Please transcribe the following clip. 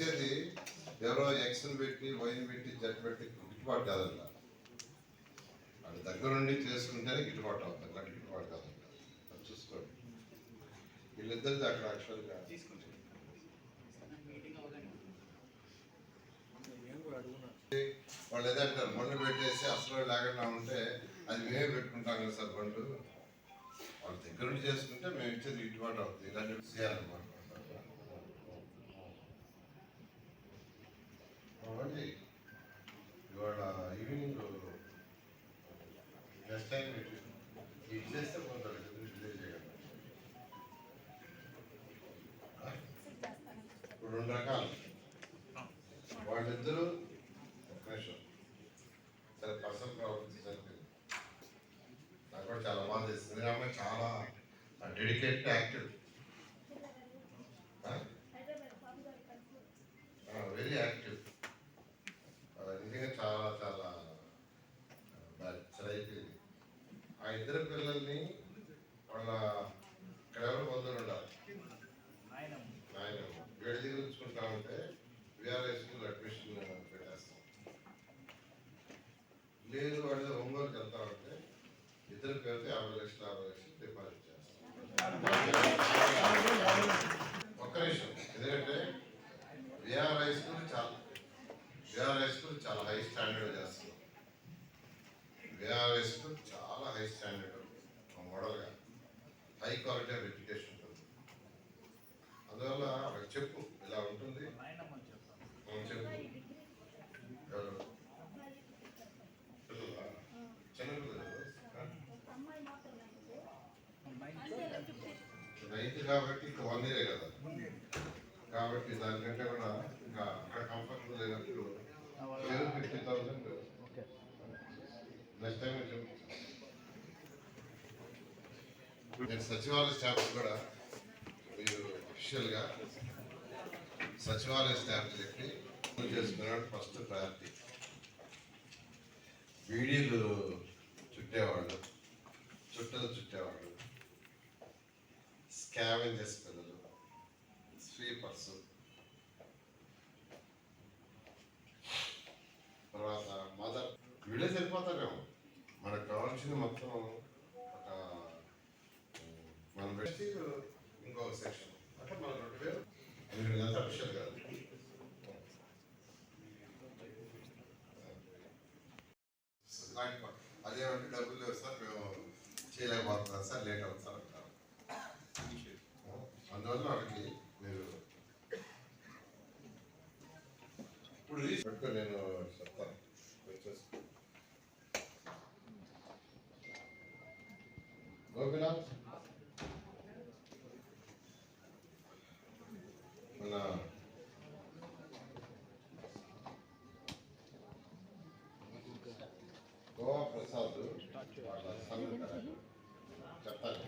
వచ్చేది ఎవరో ఎక్సెల్ పెట్టి వైన్ పెట్టి జట్ పెట్టి గిట్టుబాటు కాదంట దగ్గర దగ్గరుండి చేసుకుంటేనే గిట్టుబాటు అవుతుంది అక్కడ గిట్టుబాటు కాదంట అది చూసుకోండి. వీళ్ళిద్దరిది అక్కడ యాక్చువల్గా వాళ్ళు ఏదంటారు మొండ్లు పెట్టేసి అసలు లేకుండా ఉంటే అది మేమే పెట్టుకుంటాం కదా సార్ బండ్లు వాళ్ళ దగ్గర నుండి చేసుకుంటే మేము ఇచ్చేది గిట్టుబాటు అవుతుంది. ఇలాంటివి చేయాలన్నమాట. నెక్స్ట్ టైం ఇచ్చేస్తే కొంత చేయగలం ఇప్పుడు రెండు రకాలు వాళ్ళిద్దరూ ఒక నిమిషం. సరే పర్సనల్ ప్రాబ్లమ్స్ నాకు కూడా చాలా బాధ చేస్తుంది అమ్మాయి చాలా డెడికేటెడ్ యాక్టివ్ వెరీ యాక్టివ్ నిజంగా చాలా చాలా బాగా చాలా అయిపోయింది ఆ ఇద్దరు పిల్లల్ని వాళ్ళ ఇక్కడ ఎవరు ఉండాలి ఆయన వీళ్ళ దగ్గర ఉంచుకుంటా ఉంటే విఆర్ఐ స్కూల్ అడ్మిషన్ పెట్టేస్తాం. లేదు వాళ్ళ ఒంగోలుకి వెళ్తా ఉంటే ఇద్దరు పేరుతో యాభై లక్షలు యాభై లక్షలు డిపాజిట్ చేస్తాం. ఒక్క నిమిషం. ఎందుకంటే విఆర్ఐ స్కూల్ చాలా విఆర్ఐ స్కూల్ చాలా హై స్టాండర్డ్ చేస్తున్నాం విఆర్ఐ స్కూల్ చాలా హై స్టాండర్డ్ మోడల్గా. హై క్వాలిటీ ఆఫ్ ఎడ్యుకేషన్ అందువల్ల వాళ్ళకి చెప్పు ఇలా ఉంటుంది. చెప్పు. రైతు కాబట్టి ఇంకా వన్ ఇయరే కదా. కాబట్టి దానికంటే కూడా ఇంకా అక్కడ కంఫర్టబుల్ అయినప్పుడు ఫిఫ్టీ థౌసండ్. నెక్స్ట్ టైం చెప్పు. నేను సచివాలయ స్టాఫ్ కూడా మీరు అఫీషియల్గా సచివాలయ స్టాఫ్ చెప్పి చేసుకున్నాడు. ఫస్ట్ ప్రయారిటీ వీడియోలు చుట్టేవాళ్ళు చుట్టలు చుట్టేవాళ్ళు స్కావెంజర్స్ పిల్లలు స్వీపర్స్ తర్వాత మదర్ వీళ్ళే సరిపోతారేమో. మనకు కావాల్సింది మొత్తం ఉమ్, మనం ఇంకొక సెక్షన్ అంటే మన రెండు వేలు మీరు ఇదంతా అఫీషియల్ కాదు నాకు అదేమంటే డబ్బులు లేవు సార్ మేము చేయలేకపోతున్నాం సార్ లేట్ అవుతుంది అంటారు అందువల్ల వాళ్ళకి మీరు ఇప్పుడు రీసెంట్గా నేను చెప్తాను వచ్చేసి గోపినాథ్ గోవా ప్రసాద్ వాళ్ళ సన్ చెప్పాలి.